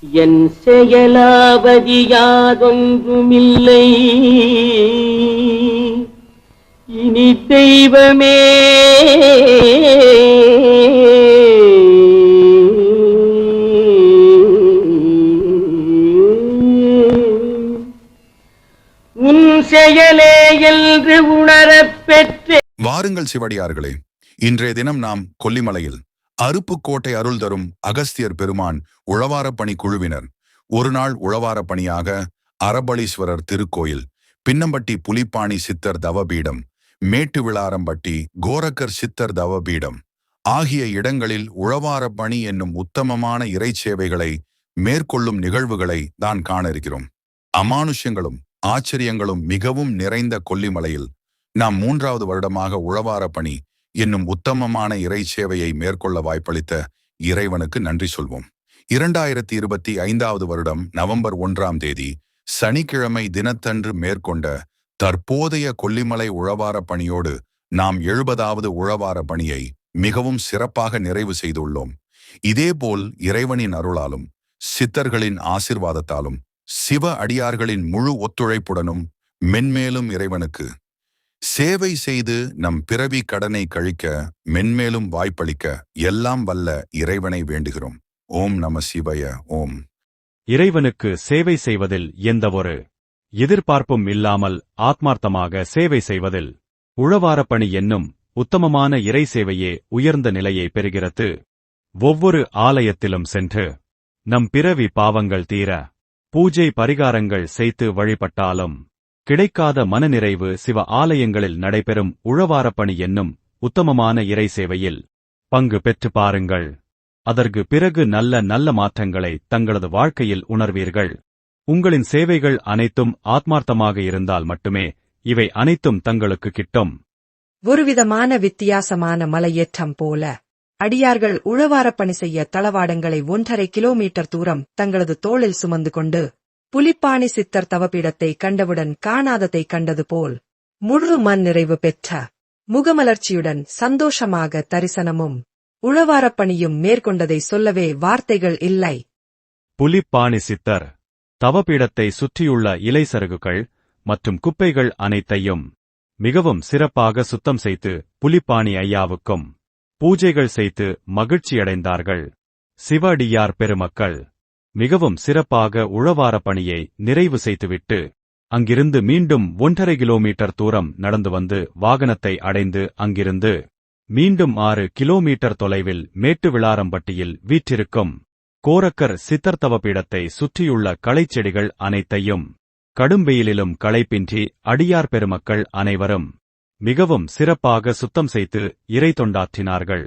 என் செயலாவதி யாதொன்றுமில்லை. இனி தெய்வமே. உன் செயலே என்று உணரப் பெற்றே. வாருங்கள் சிவடியார்களே இன்றைய தினம் நாம் கொல்லிமலையில் அருப்புக்கோட்டை அருள் தரும் அகஸ்தியர் பெருமான் உழவாரப்பணி குழுவினர். ஒரு நாள் உழவாரப் பணியாக அரபளீஸ்வரர் திருக்கோயில் பின்னம்பட்டி புலிப்பாணி சித்தர் தவபீடம் மேட்டு விளாரம்பட்டி கோரக்கர் சித்தர் தவபீடம் ஆகிய இடங்களில் உழவார பணி என்னும் உத்தமமான இறை சேவைகளை மேற்கொள்ளும் நிகழ்வுகளை தான் காண இருக்கிறோம் அமானுஷ்யங்களும் ஆச்சரியங்களும் மிகவும் நிறைந்த கொல்லிமலையில் நாம் மூன்றாவது வருடமாக உழவார பணி என்னும் உத்தமமான இறை சேவையை மேற்கொள்ள வாய்ப்பளித்த இறைவனுக்கு நன்றி சொல்வோம். இரண்டாயிரத்தி இருபத்தி ஐந்தாவது வருடம் நவம்பர் ஒன்றாம் தேதி சனிக்கிழமை தினத்தன்று மேற்கொண்ட தற்போதைய கொல்லிமலை உழவார பணியோடு நாம் எழுபதாவது உழவார பணியை மிகவும் சிறப்பாக நிறைவு செய்துள்ளோம். இதேபோல் இறைவனின் அருளாலும் சித்தர்களின் ஆசிர்வாதத்தாலும் சிவ அடியார்களின் முழு ஒத்துழைப்புடனும் மென்மேலும் இறைவனுக்கு சேவை செய்து நம் பிறவி கடனை கழிக்க மென்மேலும் வாய்ப்பளிக்க எல்லாம் வல்ல இறைவனை வேண்டுகிறோம். ஓம் நம சிவய ஓம். இறைவனுக்கு சேவை செய்வதில் எந்தவொரு எதிர்பார்ப்பும் இல்லாமல் ஆத்மார்த்தமாக சேவை செய்வதில் உழவாரப் பணி என்னும் உத்தமமான இறை சேவையே உயர்ந்த நிலையை பெறுகிறது. ஒவ்வொரு ஆலயத்திலும் சென்று நம் பிறவி பாவங்கள் தீர பூஜை பரிகாரங்கள் செய்து வழிபட்டாலும் கிடைக்காத மனநிறைவு சிவ ஆலயங்களில் நடைபெறும் உழவாரப் பணி என்னும் உத்தமமான இறை சேவையில் பங்கு பெற்று பாருங்கள். அதற்கு பிறகு நல்ல நல்ல மாற்றங்களை தங்களது வாழ்க்கையில் உணர்வீர்கள். உங்களின் சேவைகள் அனைத்தும் ஆத்மார்த்தமாக இருந்தால் மட்டுமே இவை அனைத்தும் தங்களுக்கு கிட்டும். ஒருவிதமான வித்தியாசமான மலையேற்றம் போல அடியார்கள் உழவாரப் பணி செய்ய தளவாடங்களை ஒன்றரை கிலோமீட்டர் தூரம் தங்களது தோளில் சுமந்து கொண்டு புலிப்பாணி சித்தர் தவபீடத்தை கண்டவுடன் காணாததை கண்டது போல் முழு மன் நிறைவு பெற்ற முகமலர்ச்சியுடன் சந்தோஷமாக தரிசனமும் உழவாரப் பணியும் மேற்கொண்டதை சொல்லவே வார்த்தைகள் இல்லை. புலிப்பாணி சித்தர் தவபீடத்தை சுற்றியுள்ள இலை சருகுகள் மற்றும் குப்பைகள் அனைத்தையும் மிகவும் சிறப்பாக சுத்தம் செய்து புலிப்பாணி ஐயாவுக்கும் பூஜைகள் செய்து மகிழ்ச்சியடைந்தார்கள். சிவடியார் பெருமக்கள் மிகவும் சிறப்பாக உழவாரப் பணியை நிறைவு செய்துவிட்டு அங்கிருந்து மீண்டும் ஒன்றரை கிலோமீட்டர் தூரம் நடந்து வந்து வாகனத்தை அடைந்து அங்கிருந்து மீண்டும் ஆறு கிலோமீட்டர் தொலைவில் மேட்டு விளாரம்பட்டியில் வீற்றிருக்கும் கோரக்கர் சித்தர்த்தவ பீடத்தை சுற்றியுள்ள களைச்செடிகள் அனைத்தையும் கடும் வெயிலிலும் களைப்பின்றி அடியார் பெருமக்கள் அனைவரும் மிகவும் சிறப்பாக சுத்தம் செய்து இறை தொண்டாற்றினார்கள்.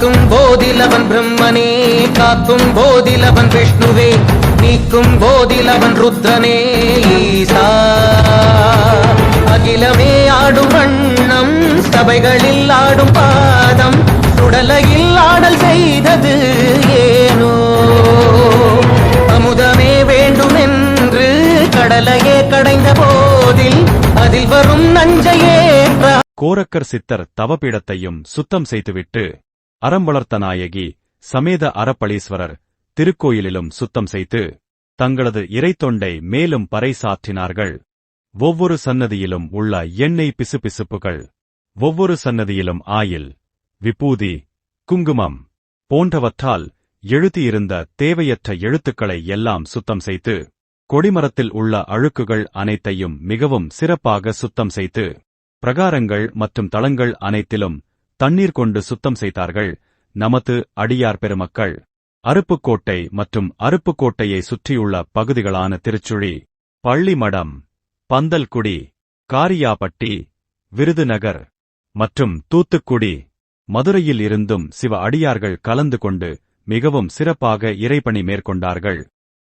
காக்கும் போதில் அவன் பிரம்மனே காக்கும் போதில் அவன் விஷ்ணுவே நீக்கும் போதில் அவன் ருத்ரனே ஈசா. அகிலமே ஆடும் வண்ணம் சபைகளில் ஆடும் பாதம் சுடலையில் ஆடல் செய்தது ஏனோ. அமுதமே வேண்டும் என்று கடலையே கடைந்த போதில் அதில் வரும் நஞ்சையே. கோரக்கர் சித்தர் தவபீடத்தையும் சுத்தம் செய்துவிட்டு அறம் வளர்த்த நாயகி சமேத அறப்பளீஸ்வரர் திருக்கோயிலிலும் சுத்தம் செய்து தங்களது இறைத்தொண்டை மேலும் பறைசாற்றினார்கள். ஒவ்வொரு சன்னதியிலும் உள்ள எண்ணெய் பிசுபிசுப்புகள் ஒவ்வொரு சன்னதியிலும் ஆயில் விபூதி குங்குமம் போன்றவற்றால் எழுதியிருந்த தேவையற்ற எழுத்துக்களை எல்லாம் சுத்தம் செய்து கொடிமரத்தில் உள்ள அழுக்குகள் அனைத்தையும் மிகவும் சிறப்பாக சுத்தம் செய்து பிரகாரங்கள் மற்றும் தளங்கள் அனைத்திலும் தண்ணீர் கொண்டு சுத்தம் செய்தார்கள். நமது அடியார் பெருமக்கள். அருப்புக்கோட்டை மற்றும் அருப்புக்கோட்டையை சுற்றியுள்ள பகுதிகளான திருச்சுழி பள்ளிமடம் பந்தல்குடி காரியாபட்டி விருதுநகர் மற்றும் தூத்துக்குடி மதுரையில் இருந்தும் சிவ அடியார்கள் கலந்து கொண்டு மிகவும் சிறப்பாக இறைபணி மேற்கொண்டார்கள்.